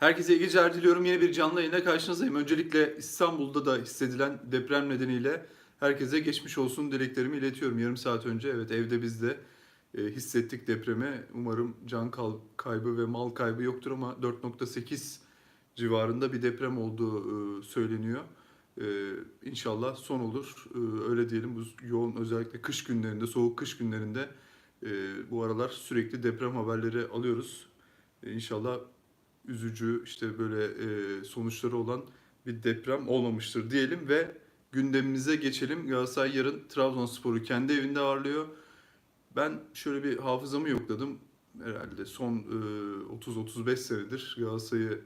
Herkese iyi geceler diliyorum. Yeni bir canlı yayına karşınızdayım. Öncelikle İstanbul'da da hissedilen deprem nedeniyle herkese geçmiş olsun dileklerimi iletiyorum. Yarım saat önce evet evde biz de e, hissettik depremi. Umarım can kaybı ve mal kaybı yoktur ama 4.8 civarında bir deprem olduğu e, söyleniyor. E, İnşallah son olur. Öyle diyelim. Bu yoğun özellikle kış günlerinde, soğuk kış günlerinde bu aralar sürekli deprem haberleri alıyoruz. İnşallah üzücü işte böyle e, sonuçları olan bir deprem olmamıştır diyelim ve gündemimize geçelim. Galatasaray yarın Trabzonspor'u kendi evinde ağırlıyor. Ben şöyle bir hafızamı yokladım. Herhalde son e, 30-35 senedir Galatasaray'ı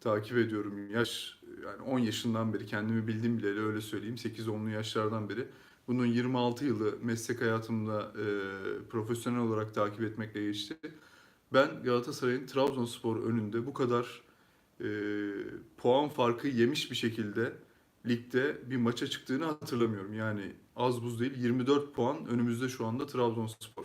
takip ediyorum. Yaş yani 10 yaşından beri kendimi bildim bileli öyle söyleyeyim. 8-10'lu yaşlardan beri. Bunun 26 yılı meslek hayatımda e, profesyonel olarak takip etmekle geçti. Ben Galatasaray'ın Trabzonspor önünde bu kadar e, puan farkı yemiş bir şekilde ligde bir maça çıktığını hatırlamıyorum. Yani az buz değil 24 puan önümüzde şu anda Trabzonspor.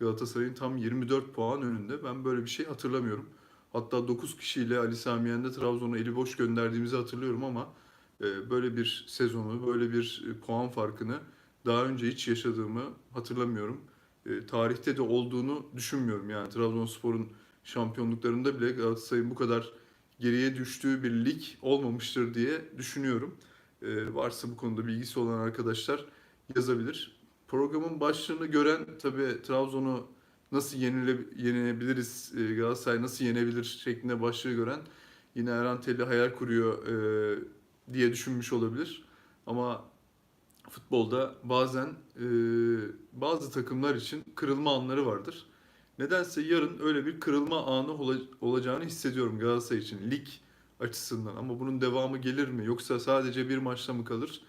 Galatasaray'ın tam 24 puan önünde. Ben böyle bir şey hatırlamıyorum. Hatta 9 kişiyle Ali Sami Yen'de Trabzon'u eli boş gönderdiğimizi hatırlıyorum ama e, böyle bir sezonu, böyle bir e, puan farkını daha önce hiç yaşadığımı hatırlamıyorum e, tarihte de olduğunu düşünmüyorum. Yani Trabzonspor'un şampiyonluklarında bile Galatasaray'ın bu kadar geriye düştüğü bir lig olmamıştır diye düşünüyorum. E, varsa bu konuda bilgisi olan arkadaşlar yazabilir. Programın başlığını gören tabii Trabzon'u nasıl yenile, yenebiliriz, e, Galatasaray nasıl yenebilir şeklinde başlığı gören yine Erhan Telli hayal kuruyor e, diye düşünmüş olabilir. Ama futbolda bazen e, bazı takımlar için kırılma anları vardır. Nedense yarın öyle bir kırılma anı ola- olacağını hissediyorum Galatasaray için lig açısından. Ama bunun devamı gelir mi yoksa sadece bir maçta mı kalır?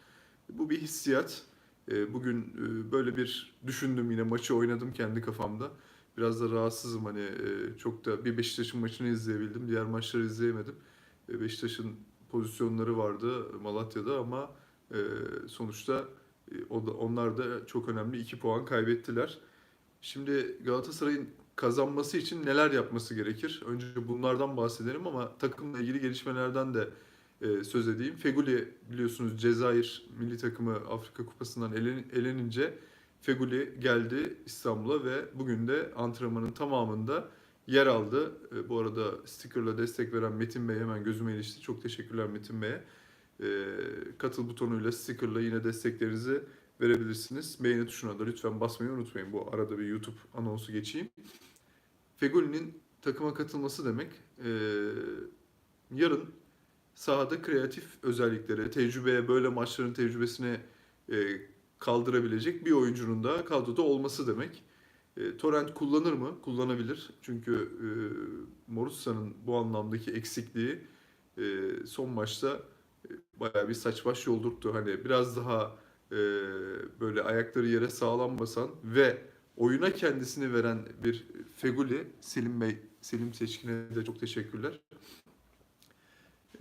Bu bir hissiyat. E, bugün e, böyle bir düşündüm yine maçı oynadım kendi kafamda. Biraz da rahatsızım hani e, çok da bir Beşiktaş'ın maçını izleyebildim. Diğer maçları izleyemedim. Beşiktaş'ın pozisyonları vardı Malatya'da ama e, sonuçta e, o da, onlar da çok önemli 2 puan kaybettiler. Şimdi Galatasaray'ın kazanması için neler yapması gerekir? Önce bunlardan bahsedelim ama takımla ilgili gelişmelerden de e, söz edeyim. Feguli biliyorsunuz Cezayir milli takımı Afrika Kupası'ndan elen, elenince Feguli geldi İstanbul'a ve bugün de antrenmanın tamamında yer aldı. E, bu arada stickerla destek veren Metin Bey hemen gözüme ilişti. Çok teşekkürler Metin Bey'e. E, katıl butonuyla, stickerla yine desteklerinizi verebilirsiniz. Beğeni tuşuna da lütfen basmayı unutmayın. Bu arada bir YouTube anonsu geçeyim. Fegoli'nin takıma katılması demek e, yarın sahada kreatif özelliklere, tecrübeye, böyle maçların tecrübesine e, kaldırabilecek bir oyuncunun da kadroda olması demek. E, Torrent kullanır mı? Kullanabilir. Çünkü e, Morussa'nın bu anlamdaki eksikliği e, son maçta bayağı bir saç baş yoldurttu. Hani biraz daha e, böyle ayakları yere sağlam basan ve oyuna kendisini veren bir Feguli, Selim Bey, Selim Seçkin'e de çok teşekkürler.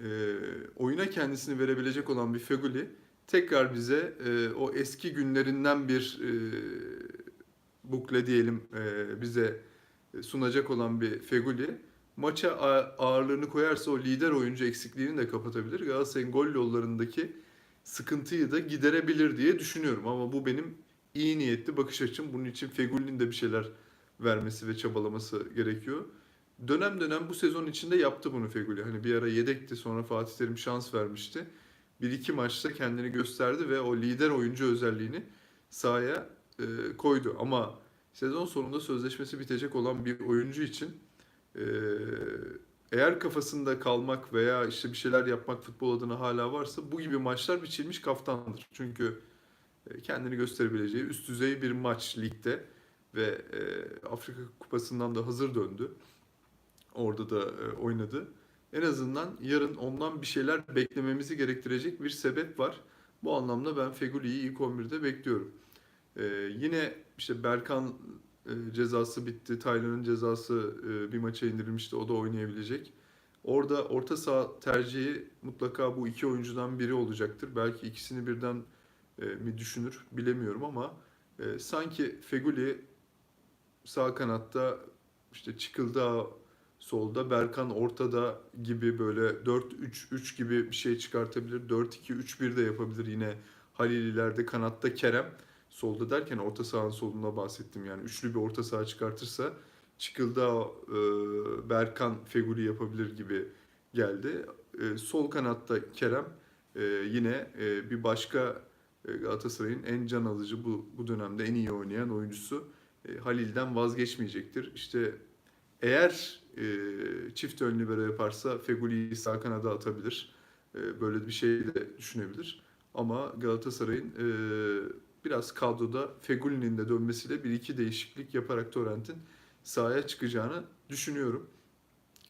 E, oyuna kendisini verebilecek olan bir Feguli tekrar bize e, o eski günlerinden bir e, bukle diyelim e, bize sunacak olan bir Feguli maça ağırlığını koyarsa o lider oyuncu eksikliğini de kapatabilir. Galatasaray'ın gol yollarındaki sıkıntıyı da giderebilir diye düşünüyorum. Ama bu benim iyi niyetli bakış açım. Bunun için Feguli'nin de bir şeyler vermesi ve çabalaması gerekiyor. Dönem dönem bu sezon içinde yaptı bunu Feguli. Hani bir ara yedekti sonra Fatih Terim şans vermişti. Bir iki maçta kendini gösterdi ve o lider oyuncu özelliğini sahaya e, koydu. Ama sezon sonunda sözleşmesi bitecek olan bir oyuncu için e, eğer kafasında kalmak veya işte bir şeyler yapmak futbol adına hala varsa bu gibi maçlar biçilmiş kaftandır. Çünkü e, kendini gösterebileceği üst düzey bir maç ligde ve e, Afrika Kupası'ndan da hazır döndü. Orada da e, oynadı. En azından yarın ondan bir şeyler beklememizi gerektirecek bir sebep var. Bu anlamda ben Feguli'yi ilk 11'de bekliyorum. E, yine işte Berkan e, cezası bitti. Taylan'ın cezası e, bir maça indirilmişti. O da oynayabilecek. Orada orta saha tercihi mutlaka bu iki oyuncudan biri olacaktır. Belki ikisini birden e, mi düşünür bilemiyorum ama sanki Feguli sağ kanatta işte Çıkıldağ Solda Berkan ortada gibi böyle 4-3-3 gibi bir şey çıkartabilir. 4-2-3-1 de yapabilir yine Halil ileride kanatta Kerem. Solda derken orta sahanın solunda bahsettim. Yani üçlü bir orta saha çıkartırsa Çıkıldağ, e, Berkan, Feguli yapabilir gibi geldi. E, sol kanatta Kerem e, yine e, bir başka e, Galatasaray'ın en can alıcı bu, bu dönemde en iyi oynayan oyuncusu e, Halil'den vazgeçmeyecektir. İşte eğer e, çift ön libero yaparsa Feguli'yi sağ kanada atabilir. E, böyle bir şey de düşünebilir. Ama Galatasaray'ın e, biraz kadroda Feguli'nin de dönmesiyle bir iki değişiklik yaparak Torrent'in sahaya çıkacağını düşünüyorum.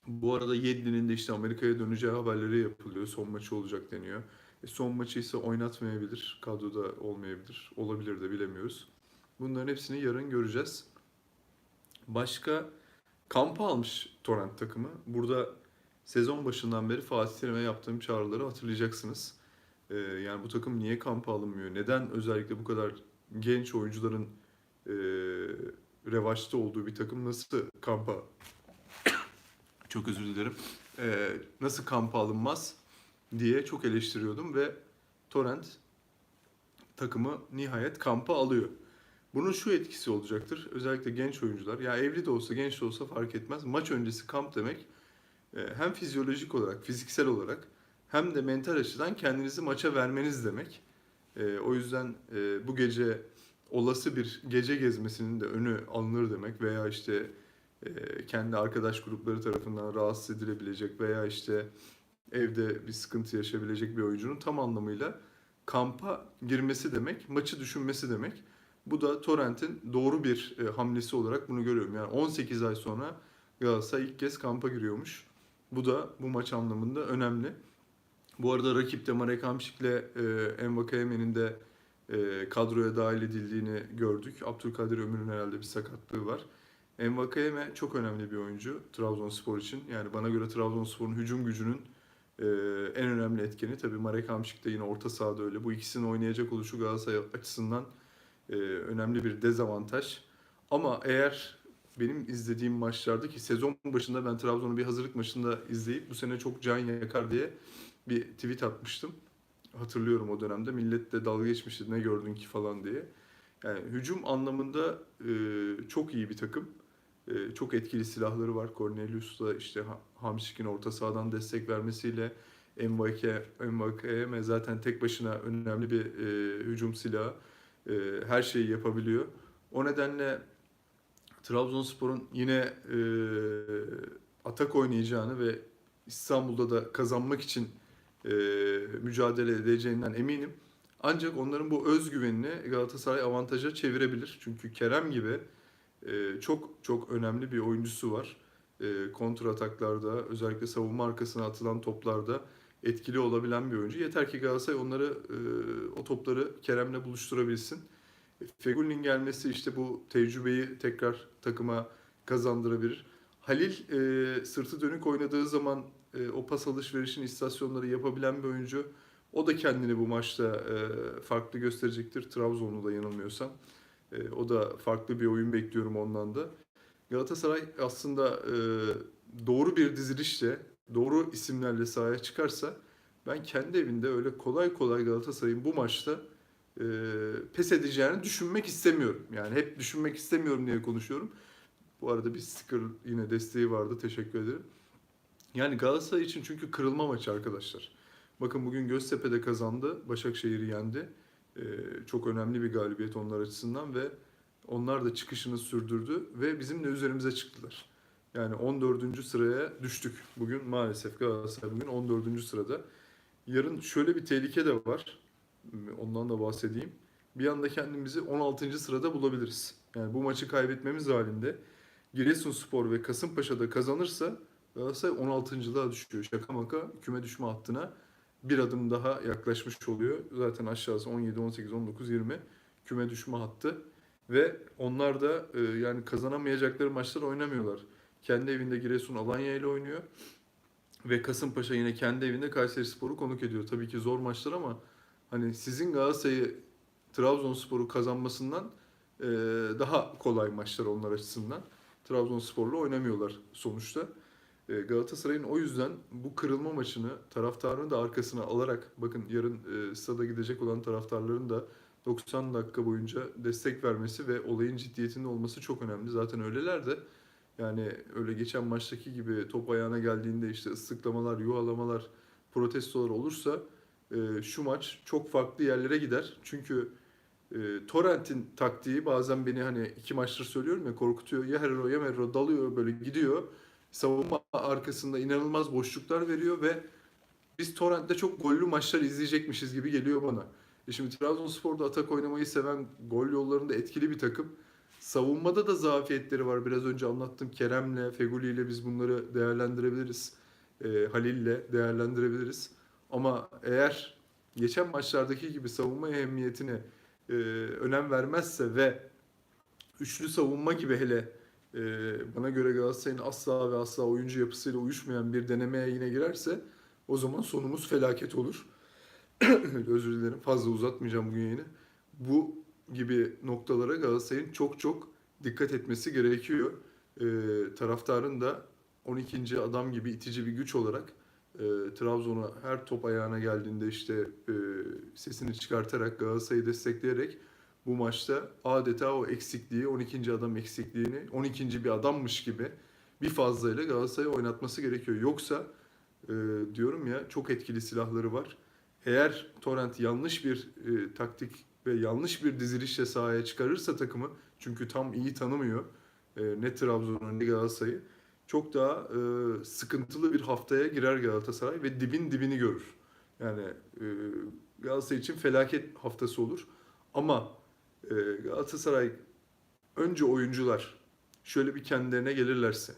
Bu arada Yedlin'in de işte Amerika'ya döneceği haberleri yapılıyor. Son maçı olacak deniyor. E, son maçı ise oynatmayabilir. Kadroda olmayabilir. Olabilir de bilemiyoruz. Bunların hepsini yarın göreceğiz. Başka kampa almış Torrent takımı. Burada sezon başından beri Fatih Terim'e yaptığım çağrıları hatırlayacaksınız. Ee, yani bu takım niye kampa alınmıyor? Neden özellikle bu kadar genç oyuncuların e, revaçta olduğu bir takım nasıl kampa çok özür dilerim. Ee, nasıl kampa alınmaz diye çok eleştiriyordum ve Torrent takımı nihayet kampa alıyor. Bunun şu etkisi olacaktır. Özellikle genç oyuncular. Ya evli de olsa genç de olsa fark etmez. Maç öncesi kamp demek e, hem fizyolojik olarak, fiziksel olarak hem de mental açıdan kendinizi maça vermeniz demek. E, o yüzden e, bu gece olası bir gece gezmesinin de önü alınır demek veya işte e, kendi arkadaş grupları tarafından rahatsız edilebilecek veya işte evde bir sıkıntı yaşayabilecek bir oyuncunun tam anlamıyla kampa girmesi demek, maçı düşünmesi demek. Bu da Torrent'in doğru bir e, hamlesi olarak bunu görüyorum. Yani 18 ay sonra Galatasaray ilk kez kampa giriyormuş. Bu da bu maç anlamında önemli. Bu arada rakipte Marek Hamšík'le e, Envakayeme'nin de e, kadroya dahil edildiğini gördük. Abdülkadir Ömür'ün herhalde bir sakatlığı var. Envakayeme çok önemli bir oyuncu Trabzonspor için. Yani bana göre Trabzonspor'un hücum gücünün e, en önemli etkeni. Tabii Marek Hamšík de yine orta sahada öyle. Bu ikisinin oynayacak oluşu Galatasaray açısından e, önemli bir dezavantaj. Ama eğer benim izlediğim maçlarda ki sezon başında ben Trabzon'u bir hazırlık maçında izleyip bu sene çok can yakar diye bir tweet atmıştım. Hatırlıyorum o dönemde. Millet de dalga geçmişti ne gördün ki falan diye. Yani hücum anlamında e, çok iyi bir takım. E, çok etkili silahları var. Cornelius da işte Ha- Hamşik'in orta sahadan destek vermesiyle Mbake, Mbake zaten tek başına önemli bir e, hücum silahı. E, her şeyi yapabiliyor. O nedenle Trabzonspor'un yine e, atak oynayacağını ve İstanbul'da da kazanmak için e, mücadele edeceğinden eminim. Ancak onların bu özgüvenini Galatasaray avantaja çevirebilir. Çünkü Kerem gibi e, çok çok önemli bir oyuncusu var. E, kontra ataklarda, özellikle savunma arkasına atılan toplarda etkili olabilen bir oyuncu. Yeter ki Galatasaray onları e, o topları Kerem'le buluşturabilsin. Fegül'ün gelmesi işte bu tecrübeyi tekrar takıma kazandırabilir. Halil e, sırtı dönük oynadığı zaman e, o pas alışverişin istasyonları yapabilen bir oyuncu. O da kendini bu maçta e, farklı gösterecektir. Trabzon'u da yanılmıyorsam. E, o da farklı bir oyun bekliyorum ondan da. Galatasaray aslında e, doğru bir dizilişle, doğru isimlerle sahaya çıkarsa ben kendi evinde öyle kolay kolay Galatasaray'ın bu maçta e, pes edeceğini düşünmek istemiyorum. Yani hep düşünmek istemiyorum diye konuşuyorum. Bu arada bir sticker yine desteği vardı. Teşekkür ederim. Yani Galatasaray için çünkü kırılma maçı arkadaşlar. Bakın bugün Göztepe'de kazandı. Başakşehir'i yendi. Ee, çok önemli bir galibiyet onlar açısından ve onlar da çıkışını sürdürdü ve bizim de üzerimize çıktılar. Yani 14. sıraya düştük. Bugün maalesef Galatasaray bugün 14. sırada. Yarın şöyle bir tehlike de var. Ondan da bahsedeyim. Bir anda kendimizi 16. sırada bulabiliriz. Yani bu maçı kaybetmemiz halinde Giresunspor ve Kasımpaşa'da kazanırsa Galatasaray 16.lığa düşüyor. Şaka maka küme düşme hattına bir adım daha yaklaşmış oluyor. Zaten aşağısı 17, 18, 19, 20 küme düşme hattı. Ve onlar da e, yani kazanamayacakları maçlar oynamıyorlar. Kendi evinde Giresun Alanya ile oynuyor. Ve Kasımpaşa yine kendi evinde Kayserispor'u konuk ediyor. Tabii ki zor maçlar ama hani sizin Galatasaray'ı Trabzonspor'u kazanmasından e, daha kolay maçlar onlar açısından. Trabzonspor'la oynamıyorlar sonuçta. E, Galatasaray'ın o yüzden bu kırılma maçını taraftarını da arkasına alarak bakın yarın e, stada gidecek olan taraftarların da 90 dakika boyunca destek vermesi ve olayın ciddiyetinde olması çok önemli. Zaten öyleler de yani öyle geçen maçtaki gibi top ayağına geldiğinde işte ıslıklamalar, yuhalamalar, protestolar olursa e, şu maç çok farklı yerlere gider. Çünkü e, Torrent'in taktiği bazen beni hani iki maçtır söylüyorum ya korkutuyor. Ya Herrero ya Merro dalıyor böyle gidiyor. Savunma arkasında inanılmaz boşluklar veriyor ve biz Torrent'te çok gollü maçlar izleyecekmişiz gibi geliyor bana. E şimdi Trabzonspor'da atak oynamayı seven, gol yollarında etkili bir takım. Savunmada da zafiyetleri var. Biraz önce anlattım Kerem'le, Feguli'yle biz bunları değerlendirebiliriz. E, Halil'le değerlendirebiliriz. Ama eğer geçen maçlardaki gibi savunma ehemmiyetine e, önem vermezse ve üçlü savunma gibi hele e, bana göre Galatasaray'ın asla ve asla oyuncu yapısıyla uyuşmayan bir denemeye yine girerse o zaman sonumuz felaket olur. Özür dilerim fazla uzatmayacağım bugün yayını. Bu gibi noktalara Galatasaray'ın çok çok dikkat etmesi gerekiyor. E, taraftarın da 12. adam gibi itici bir güç olarak e, Trabzon'a her top ayağına geldiğinde işte e, sesini çıkartarak Galatasaray'ı destekleyerek bu maçta adeta o eksikliği, 12. adam eksikliğini 12. bir adammış gibi bir fazlayla Galatasaray'ı oynatması gerekiyor. Yoksa e, diyorum ya çok etkili silahları var. Eğer Torrent yanlış bir e, taktik ve yanlış bir dizilişle sahaya çıkarırsa takımı çünkü tam iyi tanımıyor e, ne Trabzon'u ne Galatasaray'ı çok daha e, sıkıntılı bir haftaya girer Galatasaray ve dibin dibini görür. Yani e, Galatasaray için felaket haftası olur. Ama e, Galatasaray önce oyuncular şöyle bir kendilerine gelirlerse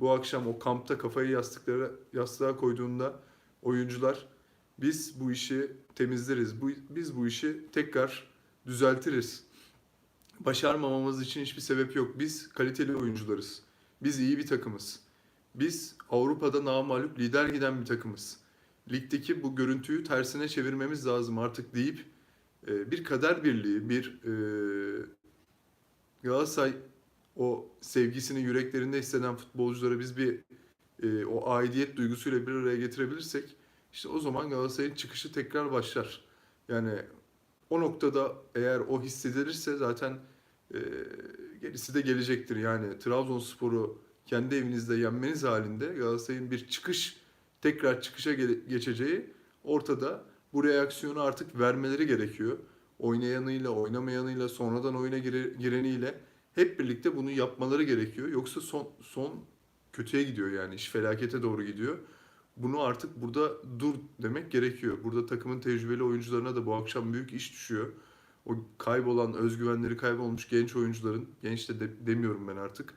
bu akşam o kampta kafayı yastıklara yastığa koyduğunda oyuncular biz bu işi temizleriz. Bu, biz bu işi tekrar düzeltiriz. Başarmamamız için hiçbir sebep yok. Biz kaliteli oyuncularız. Biz iyi bir takımız. Biz Avrupa'da namağlup lider giden bir takımız. Ligdeki bu görüntüyü tersine çevirmemiz lazım artık deyip e, bir kader birliği, bir e, Galatasaray o sevgisini yüreklerinde hisseden futbolculara biz bir e, o aidiyet duygusuyla bir araya getirebilirsek işte o zaman Galatasaray'ın çıkışı tekrar başlar. Yani o noktada eğer o hissedilirse zaten e, gerisi de gelecektir. Yani Trabzonspor'u kendi evinizde yenmeniz halinde Galatasaray'ın bir çıkış tekrar çıkışa geçeceği ortada. Bu reaksiyonu artık vermeleri gerekiyor. Oynayanıyla, oynamayanıyla, sonradan oyuna gire- gireniyle hep birlikte bunu yapmaları gerekiyor. Yoksa son son kötüye gidiyor yani iş felakete doğru gidiyor. Bunu artık burada dur demek gerekiyor. Burada takımın tecrübeli oyuncularına da bu akşam büyük iş düşüyor. O kaybolan, özgüvenleri kaybolmuş genç oyuncuların, genç de, de- demiyorum ben artık.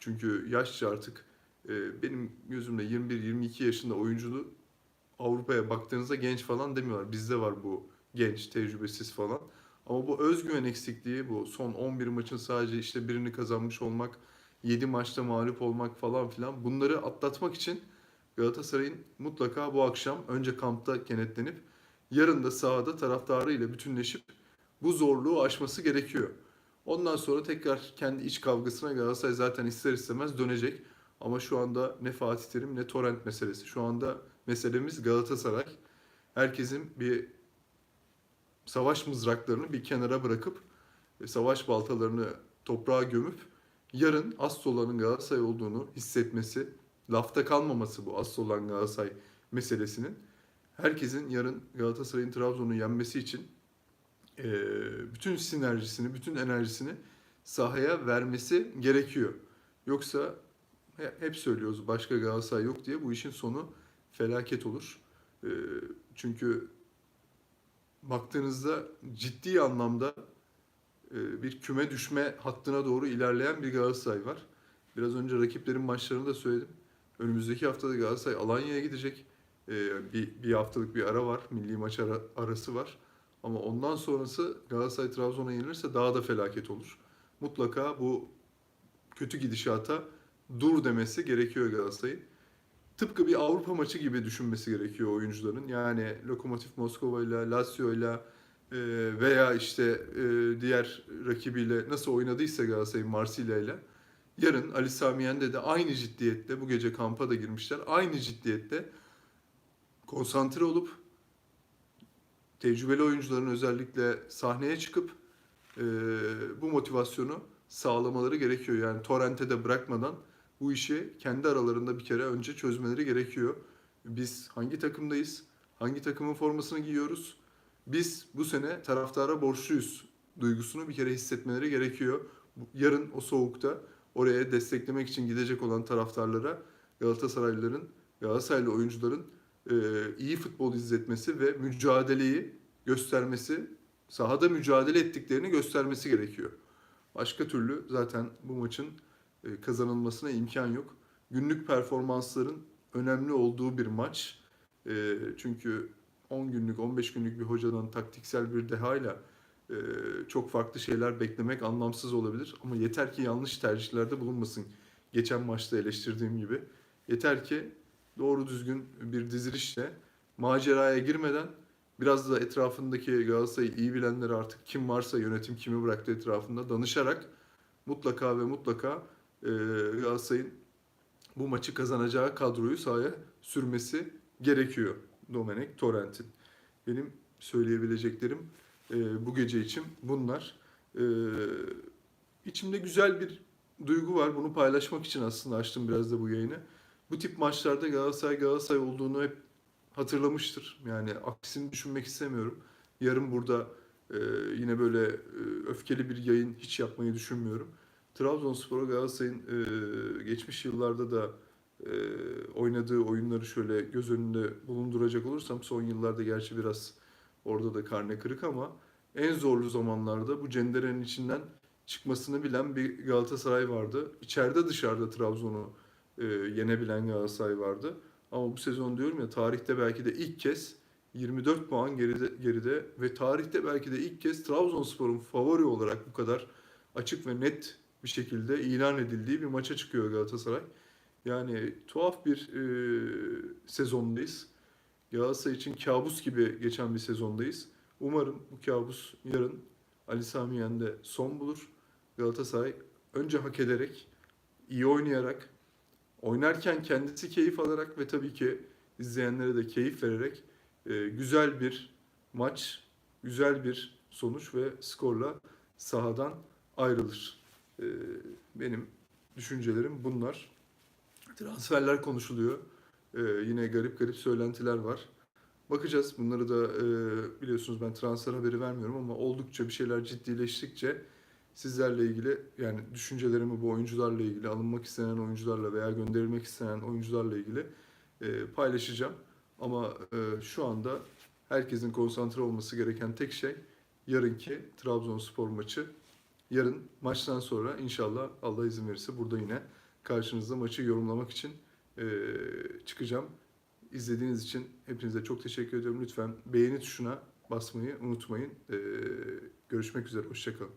Çünkü yaşça artık e, benim gözümde 21-22 yaşında oyunculu Avrupa'ya baktığınızda genç falan demiyorlar. Bizde var bu genç, tecrübesiz falan. Ama bu özgüven eksikliği, bu son 11 maçın sadece işte birini kazanmış olmak, 7 maçta mağlup olmak falan filan bunları atlatmak için Galatasaray'ın mutlaka bu akşam önce kampta kenetlenip yarın da sahada taraftarıyla bütünleşip bu zorluğu aşması gerekiyor. Ondan sonra tekrar kendi iç kavgasına Galatasaray zaten ister istemez dönecek. Ama şu anda ne Fatih Terim ne Torrent meselesi. Şu anda meselemiz Galatasaray. Herkesin bir savaş mızraklarını bir kenara bırakıp e, savaş baltalarını toprağa gömüp yarın asıl olanın Galatasaray olduğunu hissetmesi, lafta kalmaması bu asıl olan Galatasaray meselesinin herkesin yarın Galatasaray'ın Trabzon'u yenmesi için e, bütün sinerjisini, bütün enerjisini sahaya vermesi gerekiyor. Yoksa he- hep söylüyoruz başka Galatasaray yok diye bu işin sonu felaket olur. E, çünkü baktığınızda ciddi anlamda e, bir küme düşme hattına doğru ilerleyen bir Galatasaray var. Biraz önce rakiplerin maçlarını da söyledim. Önümüzdeki haftada Galatasaray Alanya'ya gidecek. E, bir, bir haftalık bir ara var. Milli maç ara- arası var. Ama ondan sonrası Galatasaray Trabzon'a yenilirse daha da felaket olur. Mutlaka bu kötü gidişata dur demesi gerekiyor Galatasaray'ın. Tıpkı bir Avrupa maçı gibi düşünmesi gerekiyor oyuncuların. Yani Lokomotiv Moskova ile Lazio ile e, veya işte e, diğer rakibiyle nasıl oynadıysa Galatasaray Marsilya ile yarın Ali Sami Yen'de de aynı ciddiyette bu gece kampa da girmişler. Aynı ciddiyette konsantre olup tecrübeli oyuncuların özellikle sahneye çıkıp e, bu motivasyonu sağlamaları gerekiyor. Yani Torrent'e de bırakmadan bu işi kendi aralarında bir kere önce çözmeleri gerekiyor. Biz hangi takımdayız? Hangi takımın formasını giyiyoruz? Biz bu sene taraftara borçluyuz duygusunu bir kere hissetmeleri gerekiyor. Yarın o soğukta oraya desteklemek için gidecek olan taraftarlara Galatasaraylıların, Galatasaraylı oyuncuların e, iyi futbol izletmesi ve mücadeleyi göstermesi, sahada mücadele ettiklerini göstermesi gerekiyor. Başka türlü zaten bu maçın kazanılmasına imkan yok. Günlük performansların önemli olduğu bir maç. E, çünkü 10 günlük, 15 günlük bir hocadan taktiksel bir dehayla e, çok farklı şeyler beklemek anlamsız olabilir. Ama yeter ki yanlış tercihlerde bulunmasın. Geçen maçta eleştirdiğim gibi. Yeter ki doğru düzgün bir dizilişle maceraya girmeden biraz da etrafındaki Galatasaray'ı iyi bilenler artık kim varsa yönetim kimi bıraktı etrafında danışarak mutlaka ve mutlaka e, Galatasaray'ın bu maçı kazanacağı kadroyu sahaya sürmesi gerekiyor Domenek Torrent'in. Benim söyleyebileceklerim e, bu gece için bunlar. E, içimde güzel bir duygu var. Bunu paylaşmak için aslında açtım biraz da bu yayını. Bu tip maçlarda Galatasaray Galatasaray olduğunu hep hatırlamıştır. Yani aksini düşünmek istemiyorum. Yarın burada e, yine böyle e, öfkeli bir yayın hiç yapmayı düşünmüyorum. Trabzonspor'a Galatasaray'ın e, geçmiş yıllarda da e, oynadığı oyunları şöyle göz önünde bulunduracak olursam son yıllarda gerçi biraz orada da karne kırık ama en zorlu zamanlarda bu cenderenin içinden çıkmasını bilen bir Galatasaray vardı. İçeride dışarıda Trabzon'u e, yenebilen Galatasaray vardı. Ama bu sezon diyorum ya tarihte belki de ilk kez 24 puan geride, geride ve tarihte belki de ilk kez Trabzonspor'un favori olarak bu kadar açık ve net bir şekilde ilan edildiği bir maça çıkıyor Galatasaray. Yani tuhaf bir e, sezondayız. Galatasaray için kabus gibi geçen bir sezondayız. Umarım bu kabus yarın Ali Sami Yen'de son bulur. Galatasaray önce hak ederek, iyi oynayarak, oynarken kendisi keyif alarak ve tabii ki izleyenlere de keyif vererek e, güzel bir maç, güzel bir sonuç ve skorla sahadan ayrılır. E, benim düşüncelerim bunlar. Transferler konuşuluyor. E, yine garip garip söylentiler var. Bakacağız. Bunları da e, biliyorsunuz ben transfer haberi vermiyorum ama oldukça bir şeyler ciddileştikçe sizlerle ilgili yani düşüncelerimi bu oyuncularla ilgili alınmak istenen oyuncularla veya gönderilmek istenen oyuncularla ilgili e, paylaşacağım. Ama e, şu anda herkesin konsantre olması gereken tek şey yarınki Trabzonspor maçı. Yarın maçtan sonra inşallah Allah izin verirse burada yine karşınızda maçı yorumlamak için e, çıkacağım. İzlediğiniz için hepinize çok teşekkür ediyorum. Lütfen beğeni tuşuna basmayı unutmayın. E, görüşmek üzere, hoşçakalın.